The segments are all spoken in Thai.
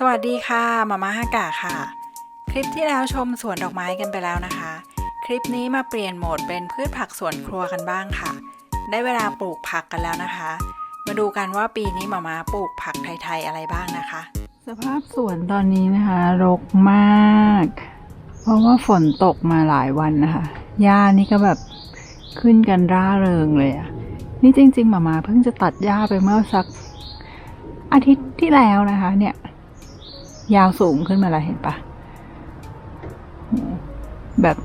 สวัสดีค่ะมาม่าฮากะค่ะ คลิปที่แล้วชมสวนดอกไม้กันไปแล้วนะคะ คลิปนี้มาเปลี่ยนโหมดเป็นพืชผักสวนครัวกันบ้างค่ะ ได้เวลาปลูกผักกันแล้วนะคะ มาดูกันว่าปีนี้มาม่าปลูกผักไทยๆอะไรบ้างนะคะ สภาพสวนตอนนี้นะคะรกมาก เพราะว่าฝนตกมาหลายวันนะคะหญ้านี่ก็แบบขึ้นกันร่าเริงเลยอะนี่จริงๆหมาม่าเพิ่งจะตัดหญ้าไปเมื่อสักอาทิตย์ที่แล้วนะคะเนี่ย ยาวสูงขึ้นมาแล้วเห็นปะโหแบบ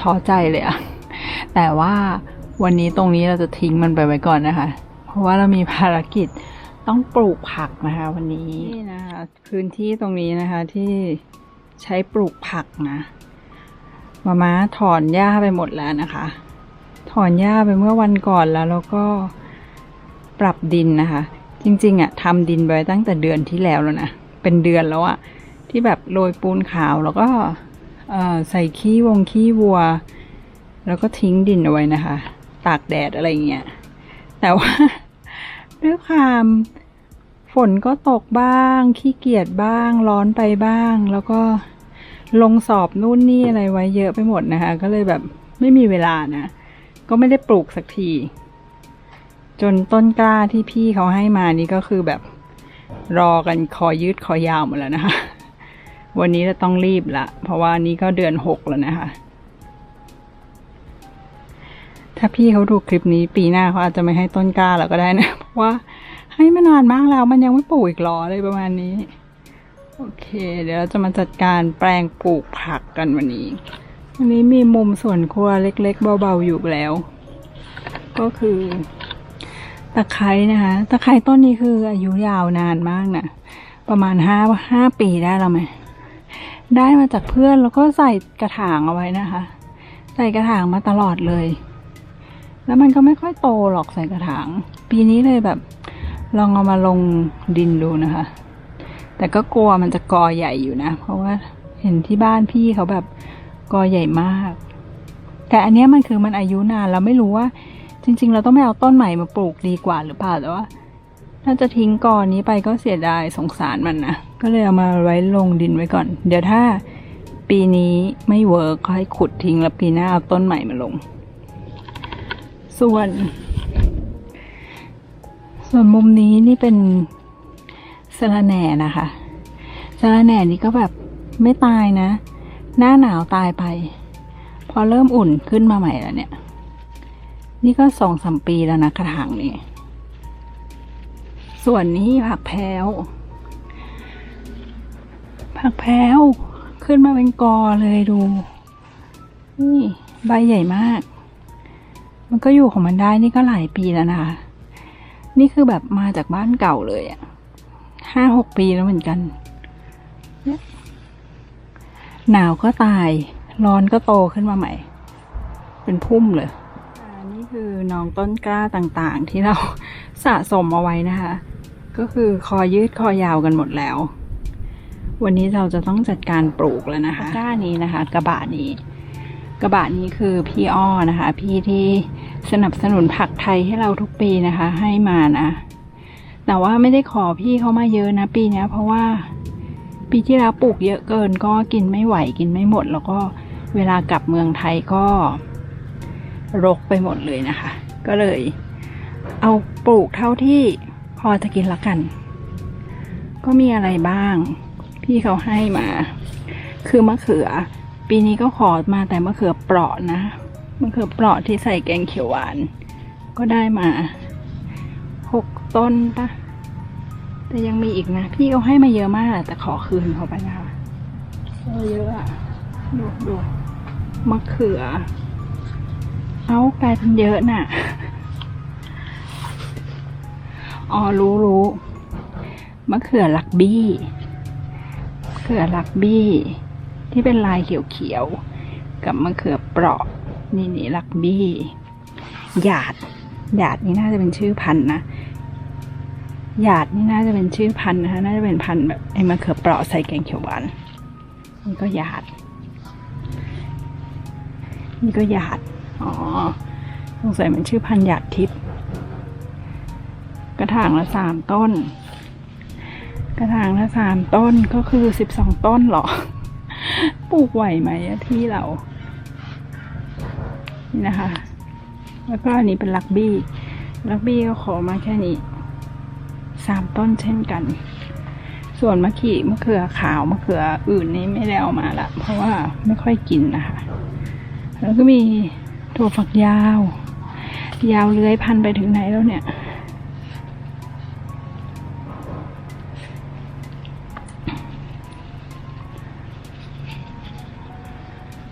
ท้อใจเลยอะแต่ว่าวันนี้ตรงนี้เราจะทิ้งมันไปไว้ก่อนนะคะ เพราะว่าเรามีภารกิจต้องปลูกผักนะคะ วันนี้นี่นะคะพื้นที่ตรงนี้นะคะที่ใช้ปลูกผักนะมาม้าถอนหญ้าไปหมดแล้วนะคะ ถอนหญ้าไปเมื่อวันก่อนแล้วแล้วก็ปรับดินนะคะ จริงๆอะทำดินไว้ตั้งแต่เดือนที่แล้วแล้วนะ เป็นเดือนแล้วอะที่แบบโรยปูนขาวแล้วก็ใส่ขี้วงขี้วัว แล้วก็ทิ้งดินเอาไว้นะคะ ตากแดดอะไรเงี้ยแต่ว่า ด้วยความฝนก็ตกบ้าง ขี้เกียจบ้าง ร้อนไปบ้าง แล้วก็ลงสอบนู่นนี่อะไรไว้เยอะไปหมดนะคะ ก็เลยแบบไม่มีเวลานะ ก็ไม่ได้ปลูกสักที จนต้นกล้าที่พี่เขาให้มานี่ก็คือแบบ รอกันคอยืดคอยาวหมดแล้วนะคะ วันนี้เราต้องรีบละ เพราะว่านี้ก็เดือนหกแล้วนะคะ ถ้าพี่เขาดูคลิปนี้ปีหน้าเขาอาจจะไม่ให้ต้นกล้าแล้วก็ได้นะ เพราะว่าให้มานานมากแล้วมันยังไม่ปลูกอีกหรออะไรประมาณนี้ โอเค เดี๋ยวเราจะมาจัดการแปลงปลูกผักกันวันนี้ วันนี้มีมุมส่วนครัวเล็ก ๆ เบาๆอยู่แล้ว ก็คือ ตะไคร้นะคะ ตะไคร้ต้นนี้คืออายุยาวนานมากนะประมาณห้าห้าปีได้แล้วไหมได้มาจากเพื่อนแล้วก็ใส่กระถางเอาไว้นะคะ ใส่กระถางมาตลอดเลย แล้วมันก็ไม่ค่อยโตหรอกใส่กระถาง ปีนี้เลยแบบ ลองเอามาลงดินดูนะคะ แต่ก็กลัวมันจะกอใหญ่อยู่นะ เพราะว่าเห็นที่บ้านพี่เขาแบบกอใหญ่มาก แต่อันนี้มันคือมันอายุนานเราไม่รู้ว่า จริง ๆ เราต้องไม่เอาต้นใหม่มาปลูกดีกว่าหรือเปล่าแต่ว่าถ้าจะทิ้งกอนนี้ไปก็เสียดายสงสารมันนะก็เลยเอามาไว้ลงดินไว้ก่อน เดี๋ยวถ้าปีนี้ไม่เวิร์กก็ให้ขุดทิ้งแล้วปีหน้าเอาต้นใหม่มาลง ส่วน ส่วนมุมนี้นี่เป็นสะระแหน่นะคะสะระแหน่นี่ก็แบบไม่ตายนะ หน้าหนาวตายไป พอเริ่มอุ่นขึ้นมาใหม่แล้วเนี่ย นี่ก็สองสามปีแล้วนะกระถางนี้ ส่วนนี้ผักแพรวผักแพรวขึ้นมาเป็นกอเลยดู นี่ใบใหญ่มาก มันก็อยู่ของมันได้นี่ก็หลายปีแล้วนะคะ นี่คือแบบมาจากบ้านเก่าเลยอะห้าหกปีแล้วเหมือนกัน หนาวก็ตาย ร้อนก็โตขึ้นมาใหม่ เป็นพุ่มเลย คือน้องต้นกล้าต่างๆ ที่เราสะสมเอาไว้นะคะ ก็คือคอยืดคอยาวกันหมดแล้ว วันนี้เราจะต้องจัดการปลูกแล้วนะคะกล้านี้นะคะ กระบะนี้ กระบะนี้คือพี่อ้อนะคะ พี่ที่สนับสนุนผักไทยให้เราทุกปีนะคะ ให้มานะแต่ว่าไม่ได้ขอพี่เขามาเยอะนะปีเนี้ยเพราะว่าปีที่แล้วปลูกเยอะเกินก็กินไม่ไหวกินไม่หมด แล้วก็เวลากลับเมืองไทยก็ รกไปหมดเลยนะคะ ก็เลย เอาปลูกเท่าที่พอจะกินละกัน ก็มีอะไรบ้าง พี่เขาให้มา คือมะเขือ ปีนี้ก็ขอมาแต่มะเขือเปราะนะมะเขือเปราะที่ใส่แกงเขียวหวาน ก็ได้มาหกต้นปะแต่ยังมีอีกนะ พี่เขาให้มาเยอะมากแต่ขอคืนเขาไปนะคะเออเยอะอะดูดูมะเขือ เอากลายเป็นเยอะน่ะ อ๋อ รู้รู้มะเขือลักบี้มะเขือลักบี้ ที่เป็นลายเขียวๆ กับมะเขือเปราะ นี่นี่ลักบี้หยาดหยาดนี่น่าจะเป็นชื่อพันธุ์นะหยาดนี่น่าจะเป็นชื่อพันธุ์นะคะ น่าจะเป็นพันธุ์แบบไอ้มะเขือเปราะใส่แกงเขียวหวานนี่ก็หยาดนี่ก็หยาด อ๋อ สงสัยมันชื่อพันหยาดทิพย์กระถางละสามต้น กระถางละสามต้นก็คือสิบสองต้นหรอ ปลูกไหวไหมที่เรา นี่นะคะ แล้วก็อันนี้เป็นลักบี้ ลักบี้ก็ขอมาแค่นี้สามต้นเช่นกัน ส่วนมะขีมะเขือขาวมะเขืออื่นนี้ไม่ได้เอามาละ เพราะว่าไม่ค่อยกินนะคะ แล้วก็มี ถั่วฝักยาว ยาวเลื้อยพันไปถึงไหนแล้วเนี่ย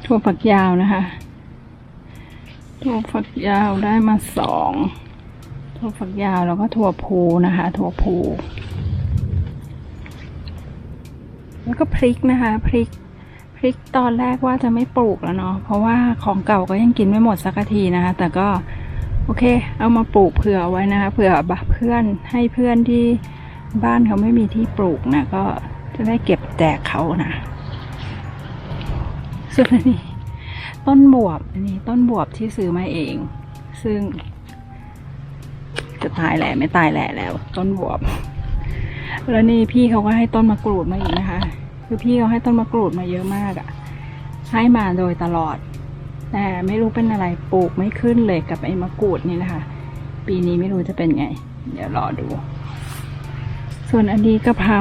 ถั่วฝักยาวนะคะ ถั่วฝักยาวได้มาสอง ถั่วฝักยาวแล้วก็ถั่วพูนะคะ ถั่วพู แล้วก็พริกนะคะ พริก พริกตอนแรกว่าจะไม่ปลูกแล้วเนาะเพราะว่าของเก่าก็ยังกินไม่หมดสักทีนะคะ แต่ก็โอเค เอามาปลูกเผื่อไว้นะคะเผื่อบเพื่อนให้เพื่อนที่บ้านเขาไม่มีที่ปลูกนะก็จะได้เก็บแจกเขานะส่วนนี้ต้นบวบอันนี้ต้นบวบที่ซื้อมาเอง ซึ่ง จะตายแหละไม่ตายแหละแล้ว ต้นบวบ แล้วนี่พี่เขาก็ให้ต้นมะกรูดมาอีกนะคะ คือพี่เขาให้ต้นมะกรูดมาเยอะมากอะ่ะ ให้มาโดยตลอด แต่ไม่รู้เป็นอะไรปลูกไม่ขึ้นเลยกับไอ้มะกรูดนี่นะคะ ปีนี้ไม่รู้จะเป็นไง เดี๋ยวรอดู ส่วนอันนี้กะเพรา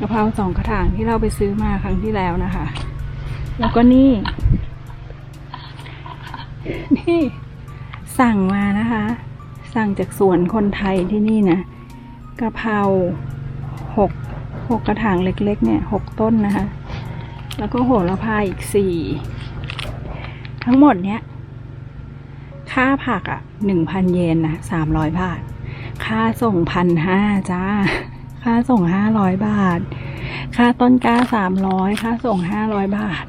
กะเพราสองกระถางที่เราไปซื้อมาครั้งที่แล้วนะคะ แล้วก็นี่ นี่ สั่งมานะคะ สั่งจากสวนคนไทยที่นี่นะกะเพราหก หกกระถางเล็กๆ เนี่ยหกต้นนะคะ แล้วก็โหระพาอีกสี่ทั้งหมดเนี้ยค่าผักอะหนึ่งพันเยนนะสามร้อยบาท ค่าส่งพันห้าจ้า ค่าส่งห้าร้อยบาท ค่าต้นกล้าสามร้อยค่าส่งห้าร้อยบาท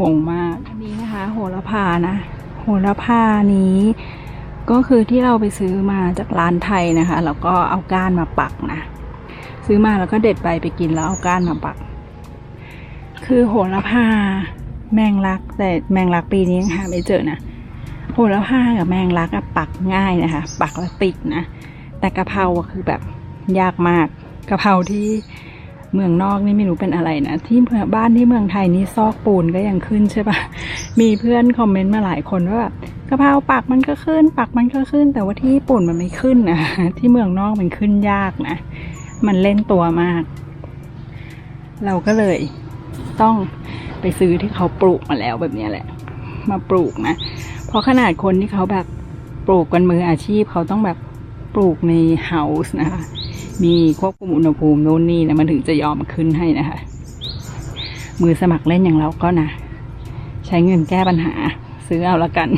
งงมากอันนี้นะคะ โหระพานะโหระพานี้ก็คือที่เราไปซื้อมาจากร้านไทยนะคะ แล้วก็เอาก้านมาปักนะ ซื้อมาแล้วก็เด็ดใบไปกินแล้วเอาก้านมาปัก คือโหระพาแมงลัก แต่แมงลักปีนี้ยังหาไม่เจอนะโหระพากับแมงลักอะปักง่ายนะคะ ปักแล้วติดนะ แต่กะเพราคือแบบยากมากกะเพราที่เมืองนอกนี่ไม่รู้เป็นอะไรนะ ที่เมืองบ้านที่เมืองไทยนี่ซอกปูนก็ยังขึ้นใช่ปะมีเพื่อนคอมเมนต์มาหลายคนว่าแบบกะเพราปักมันก็ขึ้น ปักมันก็ขึ้น แต่ว่าที่ญี่ปุ่นมันไม่ขึ้นนะที่เมืองนอกมันขึ้นยากนะ มันเล่นตัวมาก เราก็เลยต้องไปซื้อที่เขาปลูกมาแล้วแบบนี้แหละ มาปลูกนะ เพราะขนาดคนที่เขาแบบปลูกกันมืออาชีพเขาต้องแบบปลูกในเฮาส์นะคะ มีควบคุมอุณหภูมิโน่นนี่นะมันถึงจะยอมขึ้นให้นะคะ มือสมัครเล่นอย่างเราก็นะ ใช้เงินแก้ปัญหา ซื้อเอาละกัน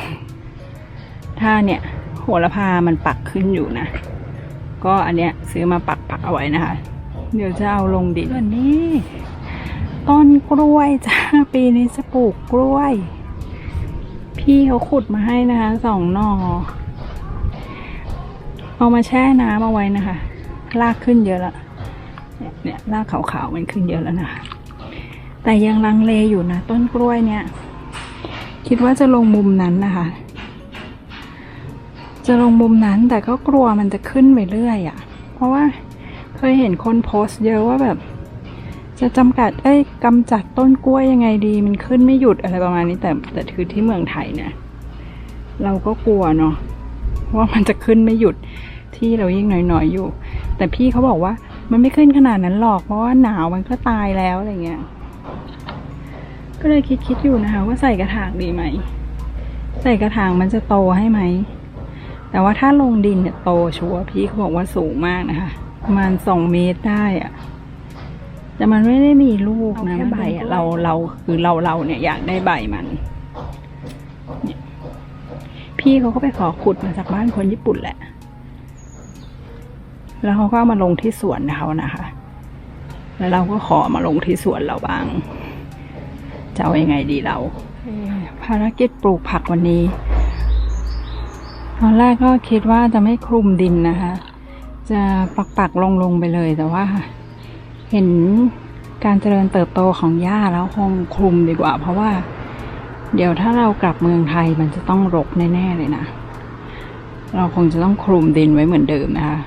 ถ้าเนี่ย โหระพามันปักขึ้นอยู่นะ ก็อันเนี้ยซื้อมาปักปักเอาไว้นะคะ เดี๋ยวจะเอาลงดินส่วนนี้ต้นกล้วยจ้าปีนี้จะปลูกกล้วย พี่เขาขุดมาให้นะคะสองหนอเอามาแช่น้ำเอาไว้นะคะลากขึ้นเยอะแล้วเนี่ยเนี่ยรากขาวๆมันขึ้นเยอะแล้วนะคะแต่ยังลังเลอยู่นะ ต้นกล้วยเนี่ย คิดว่าจะลงมุมนั้นนะคะ จะลงมุมนั้นแต่ก็กลัวมันจะขึ้นไปเรื่อยอะ่ะ เพราะว่าเคยเห็นคนโพสต์เยอะว่าแบบ จะจำกัดเอ้ยกำจัดต้นกล้วยยังไงดีมันขึ้นไม่หยุดอะไรประมาณนี้แต่แต่คือที่เมืองไทยเนี่ยเราก็กลัวเนาะว่ามันจะขึ้นไม่หยุดที่เรายิ่งหน่อยๆอยู่ แต่พี่เขาบอกว่ามันไม่ขึ้นขนาดนั้นหรอกเพราะว่าหนาวมันก็ตายแล้วอะไรเงี้ยก็เลยคิดคิดอยู่นะคะว่าใส่กระถางดีไหม ใส่กระถางมันจะโตให้ไหม แต่ว่าถ้าลงดินเนี่ยโตชัวร์พี่เขาบอกว่าสูงมากนะคะประมาณสองเมตรได้อะแต่มันไม่ได้มีลูกนะใบอะเราเราคือเราเราเนี่ยอยากได้ใบมันเนี่ยพี่เขาก็ไปขอขุดมาจากบ้านคนญี่ปุ่นแหละ แล้วเขาก็เอามาลงที่สวนเขานะคะ แล้วเราก็ขอมาลงที่สวนเราบ้าง จะเอาอยัางไงดีเรา ภารกิจปลูกผักวันนี้ ตอนแรกก็คิดว่าจะไม่คลุมดินนะคะ จะปักปักลงลงไปเลยแต่ว่า เห็นการเจริญเติบโตของหญ้าแล้วคงคลุมดีกว่า เพราะว่า เดี๋ยวถ้าเรากลับเมืองไทยมันจะต้องรกแน่ ๆ เลยนะ เราคงจะต้องคลุมดินไว้เหมือนเดิมนะคะ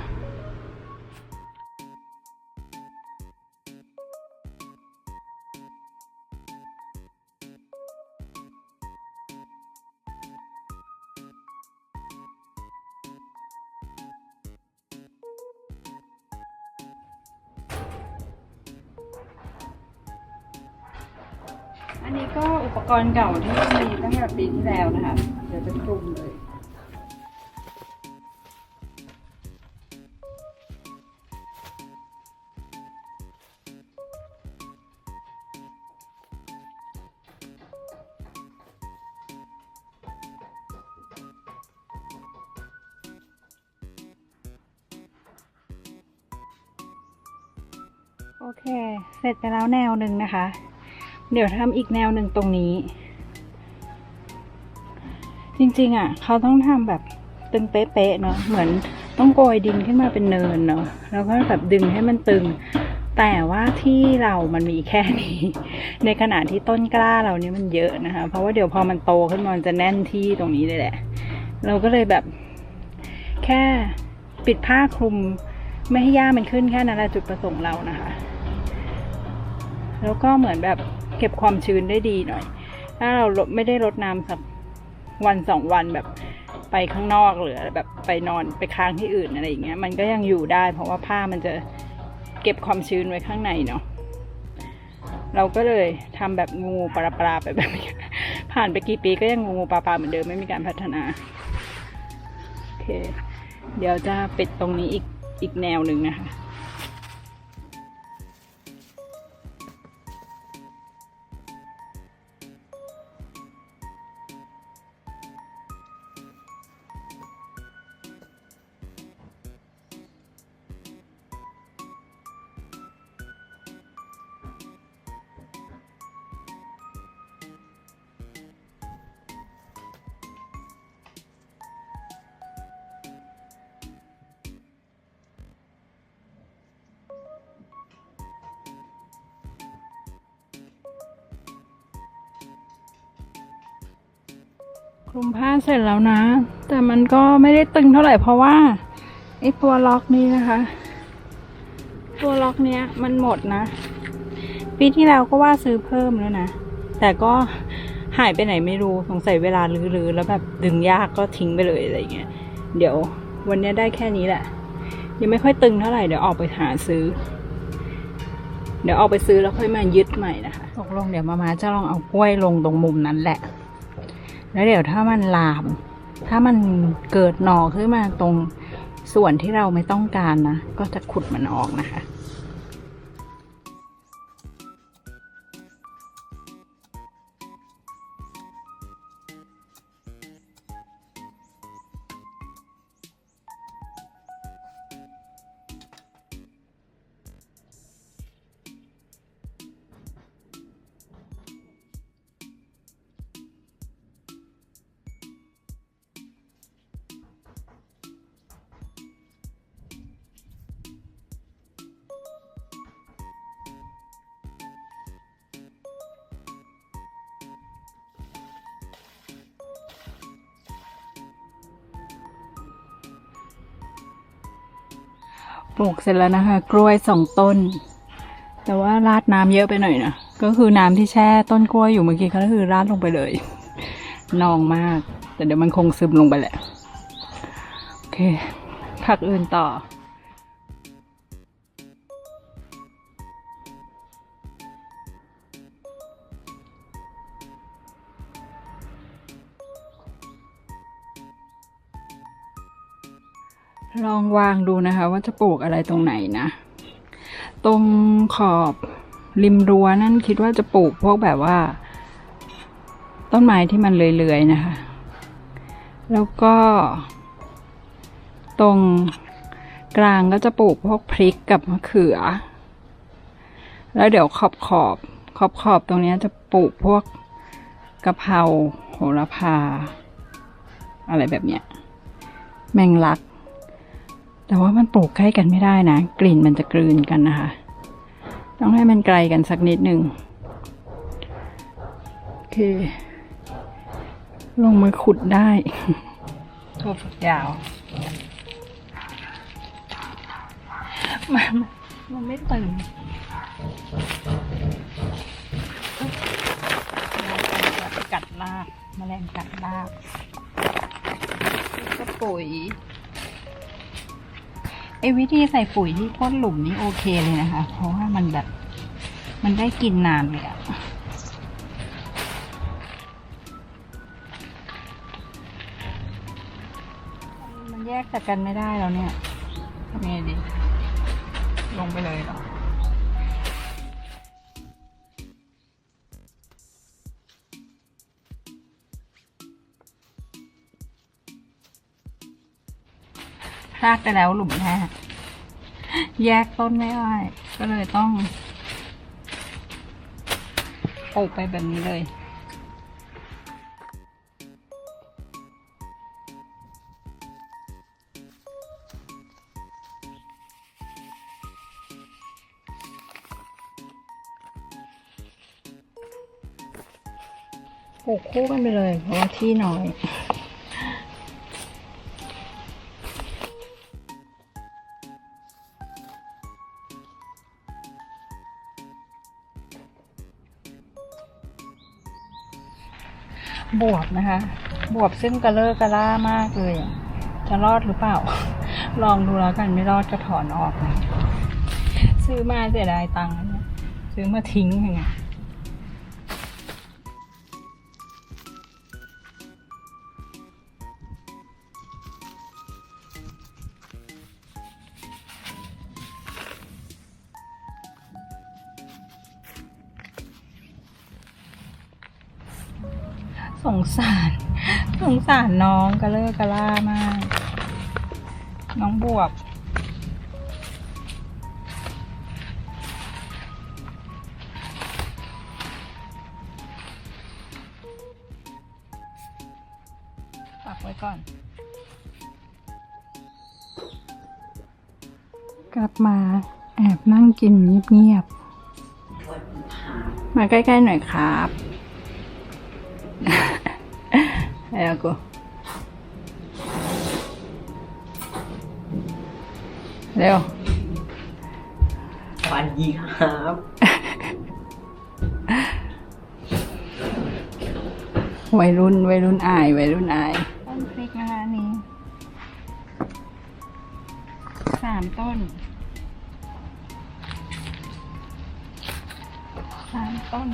โอเค เสร็จไปแล้วแนวหนึ่งนะคะ เดี๋ยวทำอีกแนวหนึ่งตรงนี้ จริงๆอะ เขาต้องทำแบบตึงเป๊ะๆเนาะเหมือนต้องโกยดินขึ้นมาเป็นเนินเนาะแล้วก็แบบดึงให้มันตึง แต่ว่าที่เรามันมีแค่นี้ ในขณะที่ต้นกล้าเรานี่มันเยอะนะคะ เพราะว่าเดี๋ยวพอมันโตขึ้นมามันจะแน่นที่ตรงนี้เลยแหละ เราก็เลยแบบแค่ปิดผ้าคลุม ไม่ให้หญ้ามันขึ้นแค่นั้นแหละจุดประสงค์เรานะคะ แล้วก็เหมือนแบบเก็บความชื้นได้ดีหน่อย ถ้าเราไม่ได้รดน้ำสักวันสองวันแบบไปข้างนอกหรือแบบไปนอนไปค้างที่อื่นอะไรอย่างเงี้ย มันก็ยังอยู่ได้ เพราะว่าผ้ามันจะเก็บความชื้นไว้ข้างในเนาะเราก็เลยทำแบบงูปลาปลาไปแบบนี้ผ่านไปกี่ปีก็ยังงูปลาปลาเหมือนเดิมไม่มีการพัฒนา โอเค เดี๋ยวจะปิดตรงนี้อีก อีกแนวหนึ่งนะคะ เสร็จแล้วนะ แต่มันก็ไม่ได้ตึงเท่าไหร่เพราะว่าไอ้ตัวล็อกนี้นะคะ ตัวล็อกเนี้ยมันหมดนะ ปีที่แล้วก็ว่าซื้อเพิ่มแล้วนะ แต่ก็หายไปไหนไม่รู้สงสัยเวลาลื้อๆแล้วแบบดึงยากก็ทิ้งไปเลยอะไรเงี้ย เดี๋ยววันนี้ได้แค่นี้แหละ ยังไม่ค่อยตึงเท่าไหร่เดี๋ยวออกไปหาซื้อ เดี๋ยวออกไปซื้อแล้วค่อยมายึดใหม่นะคะตกลงเดี๋ยวมามาจะลองเอากล้วยลงตรงมุมนั้นแหละ แล้วเดี๋ยวถ้ามันลาม ถ้ามันเกิดหนอขึ้นมาตรงส่วนที่เราไม่ต้องการนะ ก็จะขุดมันออกนะคะ ปลูกเสร็จแล้วนะคะ กล้วยสองต้น แต่ว่าราดน้ำเยอะไปหน่อยนะก็คือน้ำที่แช่ต้นกล้วยอยู่เมื่อกี้ก็คือราดลงไปเลยนองมาก แต่เดี๋ยวมันคงซึมลงไปแหละ โอเคผักอื่นต่อ ลองวางดูนะคะ ว่าจะปลูกอะไรตรงไหนนะ ตรงขอบริมรั้วนั่นคิดว่าจะปลูกพวกแบบว่า ต้นไม้ที่มันเลื่อยๆนะคะ แล้วก็ ตรงกลางก็จะปลูกพวกพริกกับมะเขือ แล้วเดี๋ยวขอบขอบขอบขอบตรงนี้จะปลูกพวกกะเพราโหระพา อะไรแบบเนี้ย แมงลัก แต่ว่ามันปลูกใกล้กันไม่ได้นะ กลิ่นมันจะกลืนกันนะคะ ต้องให้มันไกลกันสักนิดหนึ่งโอเค ลงมือขุดได้ถั่วฝักยาว มันมันไม่ตึงกัดลากแมลงกัดลากแล้วก็ปุ๋ยไอ้ วิธีใส่ปุ๋ยที่พ่นหลุมนี่โอเคเลยนะคะ เพราะว่ามันแบบ มันได้กินนานเลยอะมันแยกจากกันไม่ได้แล้วเนี่ยทำไงดี ลงไปเลยเหรอ ลาดไปแล้วหลุมแรกแยกต้นไม่ได้ก็เลยต้องปลูกไปแบบนี้เลยปลูกคู่กันไปเลย เพราะว่าที่น้อย นะคะ บวบซึ่งกระเลอะกระล่ามากเลย จะรอดหรือเปล่า ลองดูแล้วกันไม่รอดก็ถอนออกนะซื้อมาเสียดายตังค์ซื้อมาทิ้งยังไง สารน้องกระเลอะกระล่ามาก น้องบวบปักไว้ก่อน กลับมาแอบนั่งกินเงียบๆ มาใกล้ ๆ หน่อยครับ Ayan ako. Leo. สวัสดีครับวัยรุ่นวัยรุ่นอายวัยรุ่นอาย ต้นพริกนะคะอันนี้สามต้นสามต้น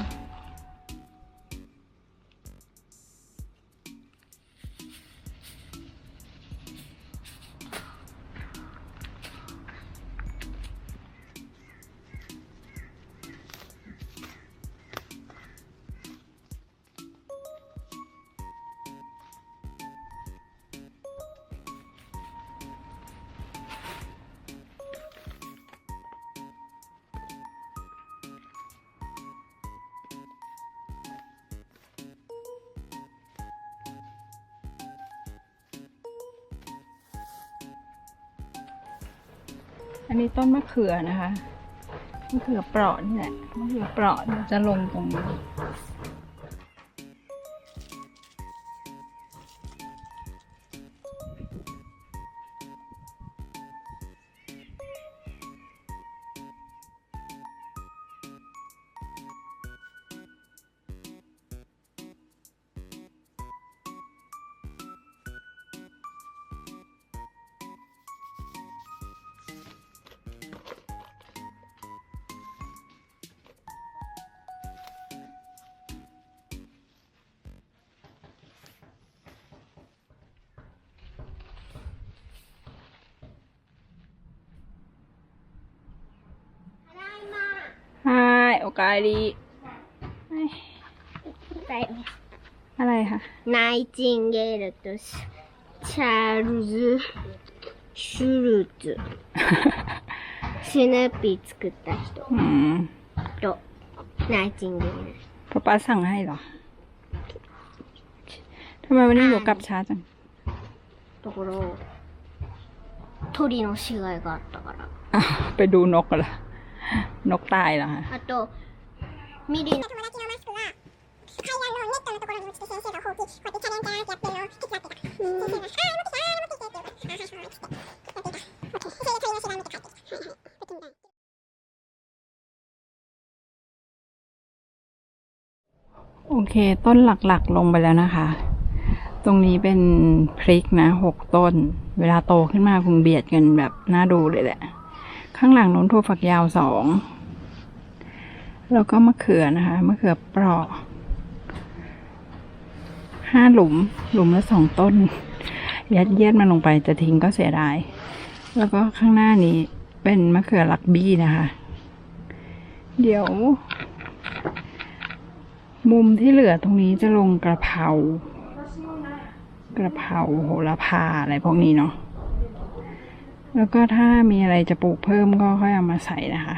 อันนี้ต้นมะเขือนะคะ มะเขือเปราะนี่แหละ มะเขือเปราะจะลงตรงนี้ ายโอกาดีเฮ้ย だよ。 อะไรคะ ナイチンゲールとシチャールズ・シュルツ。スヌーピー作った人 อืม とナイチンゲール。 ป๊าป๊าสั่งให้เหรอ ทำไมวันนี้หนูกลับช้าจัง ところ鳥の死骸があったから。 อ้าวไปดูนกเหรอ นกตายเหรอคะ あと、 ミリの友達のマスクが階段のネットのところに落ちて先生がほうきこうやってチャレンジャーってやってるのを手伝ってた先生が「あー持ってきたあー持ってきて」って言うから「あはいはい」ってやってたオッケーそれで鳥の知らん見て帰ってきたはいはい不気味だ โอเค ต้นหลักๆลงไปแล้วนะคะ ตรงนี้เป็นพริกนะหกต้น เวลาโตขึ้นมาคงเบียดกันแบบน่าดูเลยแหละ ข้างหลังโน้นถั่วฝักยาวสอง แล้วก็มะเขือนะคะมะเขือเปราะห้าหลุม หลุมละสองต้น ยัดเยียดมันลงไปจะทิ้งก็เสียดาย แล้วก็ข้างหน้านี้เป็นมะเขือลักบี้นะคะ เดี๋ยว มุมที่เหลือตรงนี้จะลงกระเพรากระเพราโหระพาอะไรพวกนี้เนาะแล้วก็ถ้ามีอะไรจะปลูกเพิ่มก็ค่อยเอามาใส่นะคะ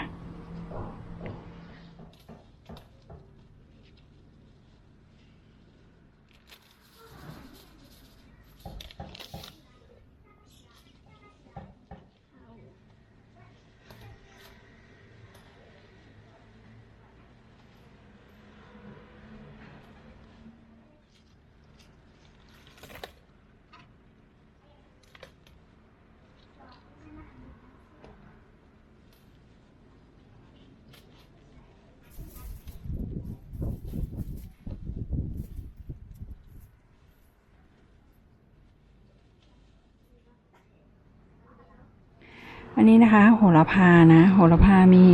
นนี้นะคะ โหระพานะ โหระพามี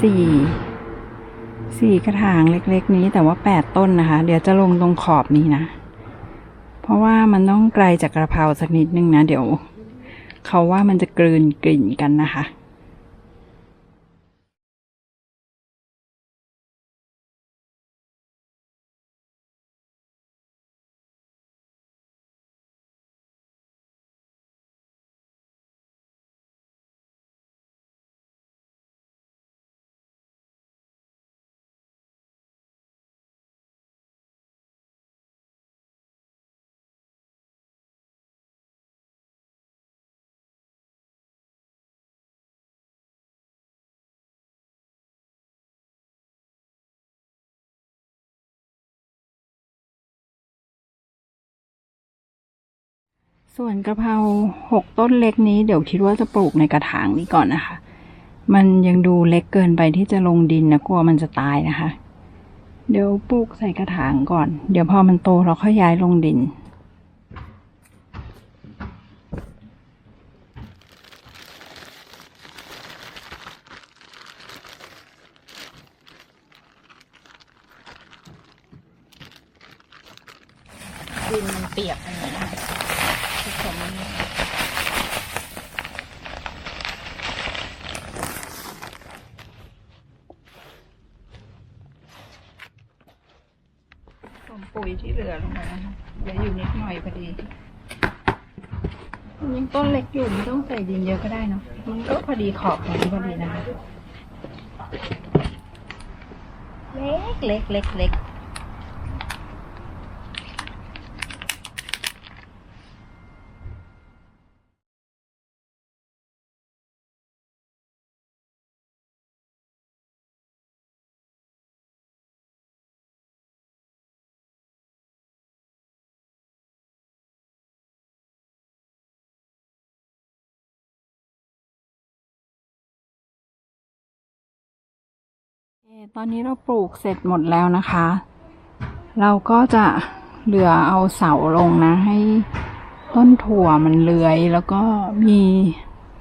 สี่สี่กระถางเล็ก ๆ นี้แต่ว่าแปดต้นนะคะ เดี๋ยวจะลงตรงขอบนี้นะ เพราะว่ามันต้องไกลจากกระเพราสักนิดนึงนะ เดี๋ยว เขาว่ามันจะกลืนกลิ่นกันนะคะ ส่วนกระเพราหกต้นเล็กนี้เดี๋ยวคิดว่าจะปลูกในกระถางนี้ก่อนนะคะ มันยังดูเล็กเกินไปที่จะลงดินนะกลัวมันจะตายนะคะ เดี๋ยวปลูกใส่กระถางก่อน เดี๋ยวพอมันโตเราค่อยย้ายลงดิน ดินมันเปียกไปหมดนะคะผสมผสมปุ๋ยที่เหลือลงไปนะคะ เหลืออยู่นิดหน่อยพอดียังต้นเล็กอยู่ไม่ต้องใส่ดินเยอะก็ได้เนาะมันก็พอดีขอบของมันพอดีนะคะเล็กเล็กเล็กเล็ก ตอนนี้เราปลูกเสร็จหมดแล้วนะคะ เราก็จะเหลือเอาเสาลงนะ ให้ต้นถั่วมันเลื้อย แล้วก็มี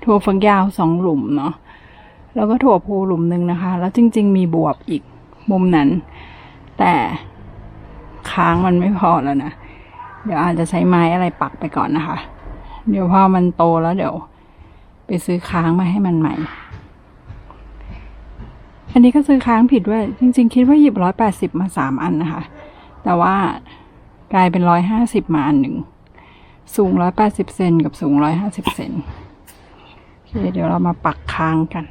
ถั่วฝักยาวสองหลุมเนาะแล้วก็ถั่วพูหลุมหนึ่งนะคะ แล้วจริง ๆ มีบวบอีกมุมนั้น แต่ค้างมันไม่พอแล้วนะ เดี๋ยวอาจจะใช้ไม้อะไรปักไปก่อนนะคะ เดี๋ยวพอมันโตแล้วเดี๋ยว ไปซื้อค้างมาให้มันใหม่ อันนี้ก็ซื้อค้างผิดด้วย จริง ๆ คิดว่าหยิบร้อยแปดสิบมาสามอันนะคะ แต่ว่ากลายเป็นร้อยห้าสิบมาอันหนึ่ง สูงร้อยแปดสิบเซนกับสูงร้อยห้าสิบเซนโอเคเดี๋ยวเรามาปักค้างกัน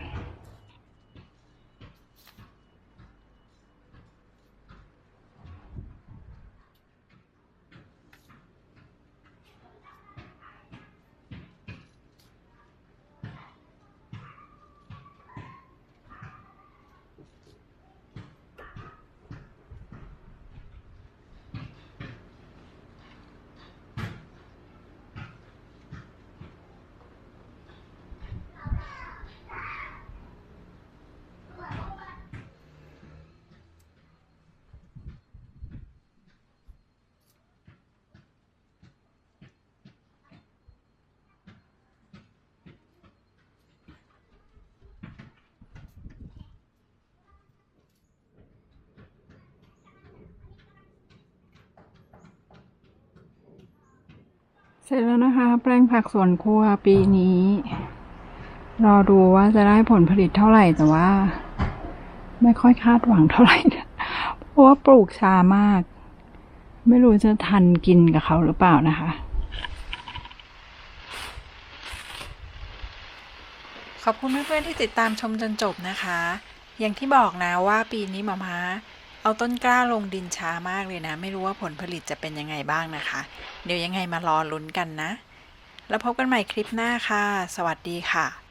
เสร็จแล้วนะคะ แปลงผักสวนครัวปีนี้ รอดูว่าจะได้ผลผลิตเท่าไหร่แต่ว่า ไม่ค่อยคาดหวังเท่าไหร่นะเพราะว่าปลูกช้ามาก ไม่รู้จะทันกินกับเขาหรือเปล่านะคะ ขอบคุณเพื่อนๆที่ติดตามชมจนจบนะคะ อย่างที่บอกนะว่าปีนี้หมาม้า เอาต้นกล้าลงดินช้ามากเลยนะ ไม่รู้ว่าผลผลิตจะเป็นยังไงบ้างนะคะ เดี๋ยวยังไงมารอลุ้นกันนะ แล้วพบกันใหม่คลิปหน้าค่ะ สวัสดีค่ะ